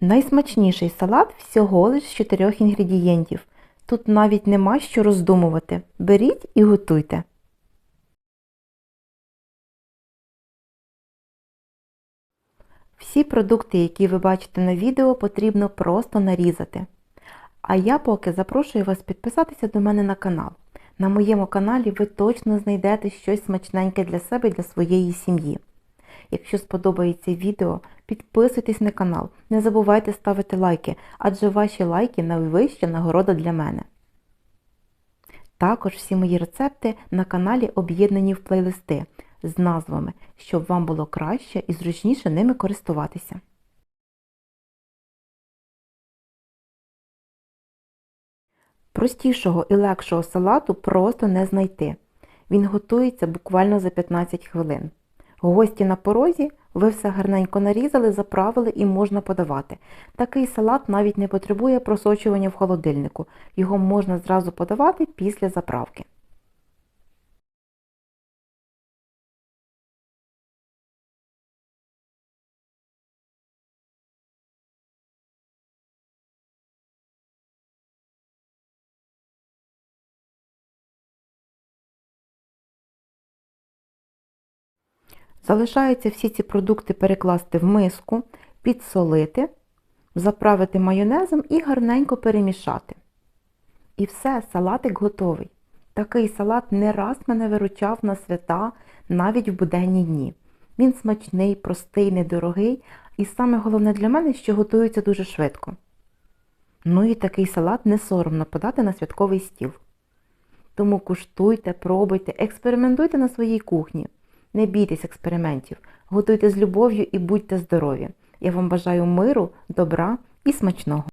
Найсмачніший салат всього лиш з 4 інгредієнтів. Тут навіть нема що роздумувати. Беріть і готуйте. Всі продукти, які ви бачите на відео, потрібно просто нарізати. А я поки запрошую вас підписатися до мене на канал. На моєму каналі ви точно знайдете щось смачненьке для себе і для своєї сім'ї. Якщо сподобається відео, підписуйтесь на канал, не забувайте ставити лайки, адже ваші лайки найвища нагорода для мене. Також всі мої рецепти на каналі об'єднані в плейлисти з назвами, щоб вам було краще і зручніше ними користуватися. Простішого і легшого салату просто не знайти. Він готується буквально за 15 хвилин. Гості на порозі, ви все гарненько нарізали, заправили і можна подавати. Такий салат навіть не потребує просочування в холодильнику. Його можна зразу подавати після заправки. Залишається всі ці продукти перекласти в миску, підсолити, заправити майонезом і гарненько перемішати. І все, салатик готовий. Такий салат не раз мене виручав на свята, навіть в буденні дні. Він смачний, простий, недорогий, і саме головне для мене, що готується дуже швидко. Ну і такий салат не соромно подати на святковий стіл. Тому куштуйте, пробуйте, експериментуйте на своїй кухні. Не бійтесь експериментів, готуйте з любов'ю і будьте здорові. Я вам бажаю миру, добра і смачного.